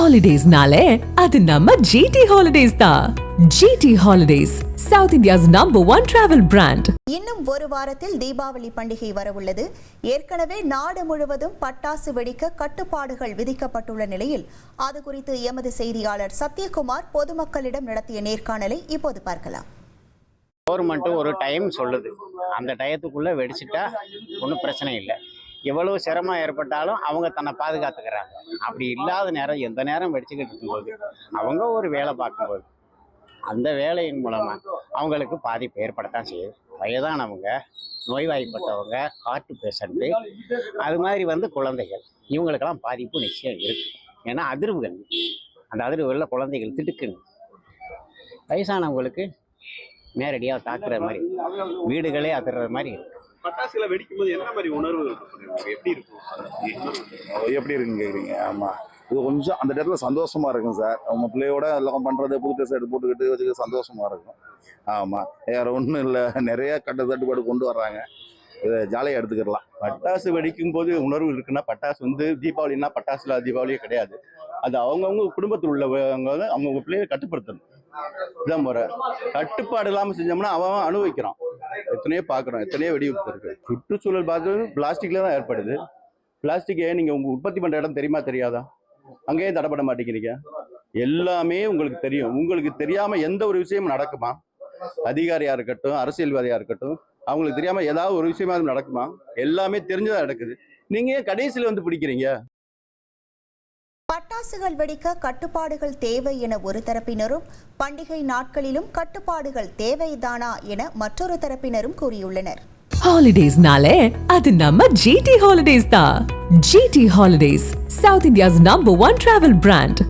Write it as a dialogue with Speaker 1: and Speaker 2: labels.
Speaker 1: ஹாலிடேஸ்னாலே அது நம்ம ஜிடி ஹாலிடேஸ் தான் GT Holidays south India's number one travel brand
Speaker 2: இன்னும் ஒரு வாரத்தில் தீபாவளி பண்டிகை வரவுள்ளது. ஏற்கனவே நாடு முழுவதும் பட்டாசு வெடிக்க கட்டுப்பாடுகள் விதிக்கப்பட்டுள்ள நிலையில் அது குறித்து எமது செய்தியாளர் சத்யகுமார் பொதுமக்களிடம் நடத்திய நேர்காணலை இப்போது பார்க்கலாம்.
Speaker 3: கவர்மெண்ட்டு ஒரு டைம் சொல்லுது. அந்த டயத்துக்குள்ளே வெடிச்சிட்டா ஒன்றும் பிரச்சனை இல்லை. எவ்வளவு சிரமம் ஏற்பட்டாலும் அவங்க தன்னை பாதுகாத்துக்கிறாங்க. அப்படி இல்லாத நேரம் எந்த நேரம் வெடிச்சுக்கிட்டு இருக்கும்போது அவங்க ஒரு வேலை பார்க்கும்போது அந்த வேலையின் மூலமாக அவங்களுக்கு பாதிப்பு ஏற்படத்தான் செய்யுது. வயதானவங்க நோய்வாய்ப்பட்டவங்க காட்டு பேஷண்ட்டு அது மாதிரி வந்து குழந்தைகள் இவங்களுக்கெல்லாம் பாதிப்பு நிச்சயம் இருக்குது ஏன்னா அதிர்வுகள். அந்த அதிர்வுகளில் குழந்தைகள் திடுக்குன்னு வயசானவங்களுக்கு நேரடியாக தாக்குற மாதிரி. வீடுகளே அதிர்ற மாதிரி.
Speaker 4: பட்டாசுல வெடிக்கும் போது என்ன மாதிரி உணர்வு? எப்படி இருக்கும்?
Speaker 5: எப்படி இருக்குன்னு கேட்குறீங்க ஆமாம் இது கொஞ்சம் அந்த இடத்துல சந்தோஷமா இருக்கும் சார். அவங்க பிள்ளையோட எல்லாம் பண்ணுறது புது ட்ரெஸ் எடுத்து போட்டுக்கிட்டு வச்சுக்க சந்தோஷமா இருக்கும். ஆமாம் வேற ஒன்றும் இல்லை. நிறைய கட்ட தட்டுப்பாடு கொண்டு வர்றாங்க. இதை ஜாலியாக எடுத்துக்கிடலாம்.
Speaker 4: பட்டாசு வெடிக்கும் போது உணர்வு இருக்குன்னா பட்டாசு வந்து தீபாவளினா பட்டாசு இல்லாத தீபாவளியே கிடையாது. அது அவங்கவுங்க குடும்பத்தில் உள்ளவங்க அவங்கவுங்க பிள்ளைகளை கட்டுப்படுத்தணும். இதான் முறை. கட்டுப்பாடு இல்லாமல் செஞ்சோம்னா அவன் அனுபவிக்கிறான். எத்தனையோ பார்க்குறோம் எத்தனையோ வெடிவிப்பு இருக்கு சுற்றுச்சூழல் பார்த்து பிளாஸ்டிக்ல தான் ஏற்படுது. பிளாஸ்டிக்கே நீங்கள் உங்கள் உற்பத்தி பண்ணுற இடம் தெரியுமா தெரியாதா? அங்கேயே தடைப்பட மாட்டேங்கிறீங்க. எல்லாமே உங்களுக்கு தெரியும். உங்களுக்கு தெரியாம எந்த ஒரு விஷயமும் நடக்குமா? அதிகாரியா இருக்கட்டும் அரசியல்வாதியா இருக்கட்டும் அவங்களுக்கு தெரியாம ஏதாவது ஒரு விஷயமா நடக்குமா? எல்லாமே தெரிஞ்சதா நடக்குது. நீங்க ஏன் கடைசியில வந்து பிடிக்கிறீங்க?
Speaker 2: பட்டாசுகள் வெடிக்க கட்டுப்பாடுகள் தேவை என ஒரு தரப்பினரும் பண்டிகை நாட்களிலும் கட்டுப்பாடுகள் தேவைதானா என மற்றொரு தரப்பினரும் கூறியுள்ளனர்.
Speaker 1: ஹாலிடேஸ்னாலே அது நம்ம ஜிடி ஹாலிடேஸ் தான். GT Holidays south India's number one travel brand